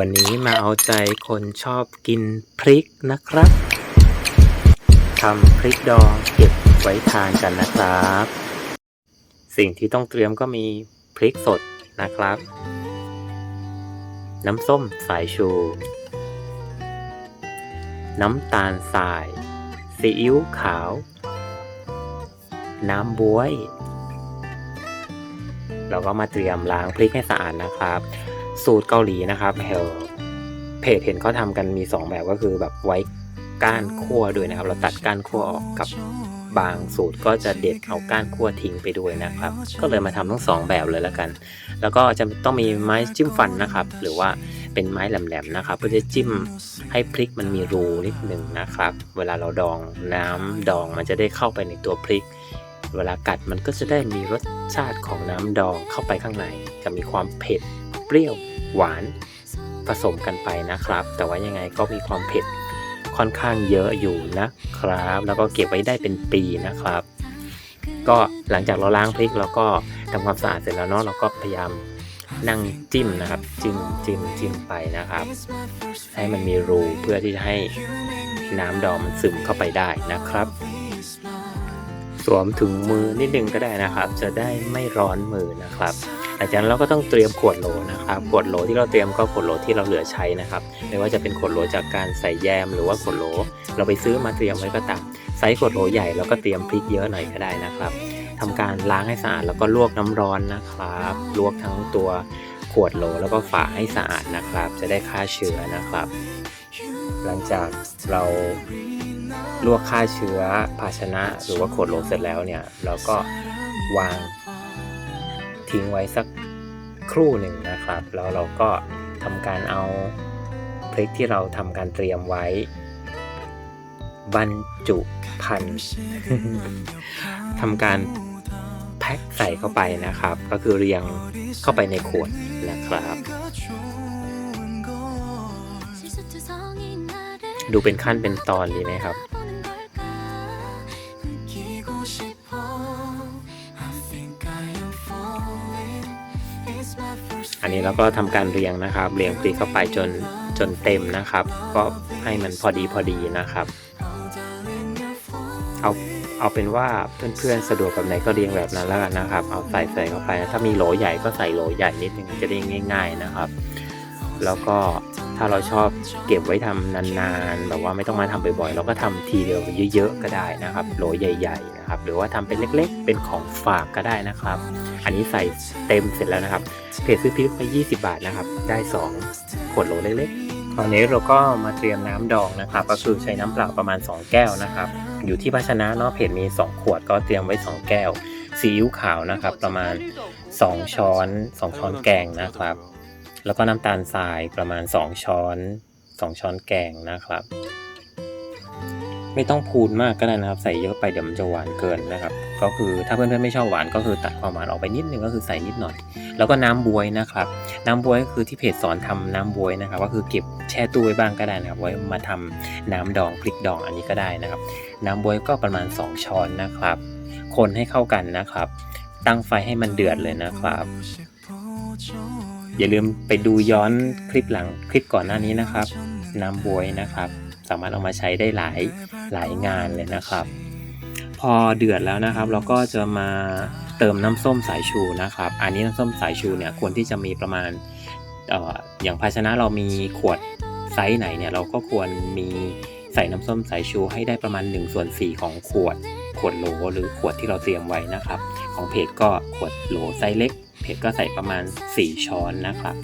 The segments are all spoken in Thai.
วันนี้มาเอาใจคนชอบกินพริกนะครับทำพริกดองเก็บไว้ทานกันนะครับ สิ่งที่ต้องเตรียมก็มีพริกสดนะครับ น้ำส้มสายชู น้ำตาลทรายซีอิ๊วขาว น้ำบวย เราก็มาเตรียมล้างพริกให้สะอาดนะครับ สูตรเกาหลีนะครับเฮลเพจเห็นเขาทำกันมี 2 แบบก็คือแบบไว้ก้านคั่วด้วยนะครับ เราตัดก้านคั่วออกกับบางสูตรก็จะเด็ดเอาก้านคั่วทิ้งไปด้วยนะครับ ก็เลยมาทำทั้งสองแบบเลยแล้วกัน แล้วก็จะต้องมีไม้จิ้มฟันนะครับ หรือว่าเป็นไม้แหลมๆนะครับเพื่อจะจิ้มให้พริกมันมีรูนิดหนึ่งนะครับ เวลาเราดองน้ำดองมันจะได้เข้าไปในตัวพริก เวลากัดมันก็จะได้มีรสชาติของน้ำดองเข้าไปข้างในจะมีความเผ็ด รี้ยวหวานผสมกันไปนะครับ แต่ว่ายังไงก็มีความเผ็ดค่อนข้างเยอะอยู่นะครับ แล้วก็เก็บไว้ได้เป็นปีนะครับ ก็หลังจากเราล้างพริกแล้วก็ทำความสะอาดเสร็จแล้วเนาะเราก็พยายามนั่งจิ้มนะครับ จิ้มจิ้มจิ้มไปนะครับ ให้มันมีรูเพื่อที่จะให้น้ำดองมันซึมเข้าไปได้นะครับ สวมถุงมือนิดนึงก็ได้นะครับ จะได้ไม่ร้อนมือนะครับหลังจากนั้นเราก็ต้องเตรียมขวดโหลนะครับ ขวดโหลที่เราเตรียมก็ขวดโหลที่เราเหลือใช้นะครับ ไม่ว่าจะเป็นขวดโหลจากการใส่แยมหรือว่าขวดโหล เราไปซื้อมาเตรียมไว้ก็ตามไซส์ขวดโหลใหญ่เราก็เตรียมพริกเยอะหน่อยก็ได้นะครับทำการล้างให้สะอาดแล้วก็ลวกน้ำร้อนนะครับ ลวกทั้งตัวขวดโหลแล้วก็ฝาให้สะอาดนะครับ จะได้ฆ่าเชื้อนะครับ หลังจากเรา ลวกฆ่าเชื้อภาชนะ หรือว่าขวดโหลเสร็จแล้วเนี่ย เราก็วางทิ้งไว้สักครู่หนึ่งนะครับ แล้วเราก็ทำการเอาพริกที่เราทำการเตรียมไว้ บรรจุพันทำการแพ็คใส่เข้าไปนะครับ ก็คือเรียงเข้าไปในขวดนะครับ ดูเป็นขั้นเป็นตอนเลยนะครับ อันนี้เราก็ทำการเรียงนะครับ เรียงพริกเข้าไปจนจนเต็มนะครับ ก็ให้มันพอดีพอดีนะครับ เอาเอาเป็นว่าเพื่อนๆสะดวกแบบไหนก็เรียงแบบนั้นแล้วกันนะครับ เอาใส่ใส่เข้าไป ถ้ามีโหลใหญ่ก็ใส่โหลใหญ่นิดนึงจะได้ง่าย ๆนะครับ แล้วก็ ถ้าเราชอบเก็บไว้ทำนานๆแบบว่าไม่ต้องมาทำบ่อยๆ เราก็ทำทีเดียวเยอะๆก็ได้นะครับโหลใหญ่ๆนะครับหรือว่าทำเป็นเล็กๆ เป็นของฝากก็ได้นะครับ อันนี้ใส่เต็มเสร็จแล้วนะครับเพจซื้อพริกไป 20 บาทนะครับ ได้ 2 ขวดโหลเล็กๆ คราวนี้เราก็มาเตรียมน้ำดองนะครับ ก็คือใช้น้ำเปล่าประมาณ 2 แก้วนะครับ อยู่ที่ภาชนะเนาะเพจมี 2 ขวดก็เตรียมไว้ 2 แก้วซีอิ๊วขาวนะครับ ประมาณ 2 ช้อน 2 ช้อนแกงนะครับ แล้วก็น้ำตาลทรายประมาณ 2 ช้อน 2 ช้อนแกงนะครับ ไม่ต้องพูนมากก็ได้นะครับ ใส่เยอะไปเดี๋ยวมันจะหวานเกินนะครับ ก็คือถ้าเพื่อนๆไม่ชอบหวานก็คือตัดความหวานออกไปนิดนึงก็คือใส่นิดหน่อย แล้วก็น้ำบวยนะครับ น้ำบวยก็คือที่เพจสอนทำน้ำบวยนะครับ ก็คือเก็บแช่ตู้ไว้บ้างก็ได้นะครับ ไว้มาทำน้ำดองพริกดองอันนี้ก็ได้นะครับ น้ำบวยก็ประมาณ 2 ช้อนนะครับ คนให้เข้ากันนะครับ ตั้งไฟให้มันเดือดเลยนะครับ อย่าลืมไปดูย้อนคลิปหลังคลิปก่อนหน้านี้นะครับน้ำบวยนะครับ สามารถเอามาใช้ได้หลายหลายงานเลยนะครับ พอเดือดแล้วนะครับ เราก็จะมาเติมน้ำส้มสายชูนะครับ อันนี้น้ำส้มสายชูเนี่ยควรที่จะมีประมาณเอ่ออย่างภาชนะเรามีขวดไซส์ไหนเนี่ยเราก็ควรมีใส่น้ำส้มสายชูให้ได้ประมาณ1ส่วน4ของขวด ขวดโหลหรือขวดที่เราเตรียมไว้นะครับ ของเพจก็ขวดโหลไซส์เล็ก เพจก็ใส่ประมาณ 4 ช้อนนะครับ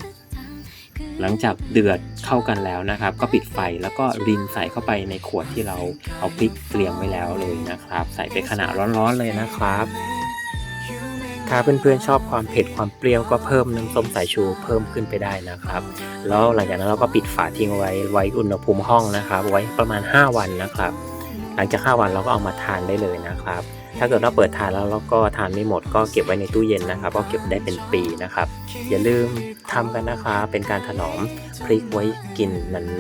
หลังจากเดือดเข้ากันแล้วนะครับ ก็ปิดไฟแล้วก็รินใส่เข้าไปในขวดที่เราเอาพริกเตรียมไว้แล้วเลยนะครับ ใส่ไปขณะร้อนๆเลยนะครับถ้าเพื่อนๆชอบความเผ็ดความเปรี้ยวก็เพิ่มน้ำส้มสายชูเพิ่มขึ้นไปได้นะครับ แล้วหลังจากนั้นเราก็ปิดฝาทิ้งไว้ไว้อุณหภูมิห้องนะครับ ไว้ประมาณ 5 วันนะครับ หลังจาก 5 วันเราก็เอามาทานได้เลยนะครับ ถ้าเกิดเราเปิดทานแล้วเราก็ทานไม่หมดก็เก็บไว้ในตู้เย็นนะครับก็เก็บได้เป็นปีนะครับ อย่าลืมทำกันนะคะ เป็นการถนอมพริกไว้กิน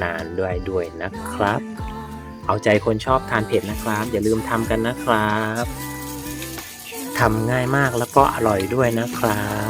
นานๆด้วยด้วยนะครับ เอาใจคนชอบทานเผ็ดนะครับ อย่าลืมทำกันนะครับทำง่ายมากแล้วก็อร่อยด้วยนะครับ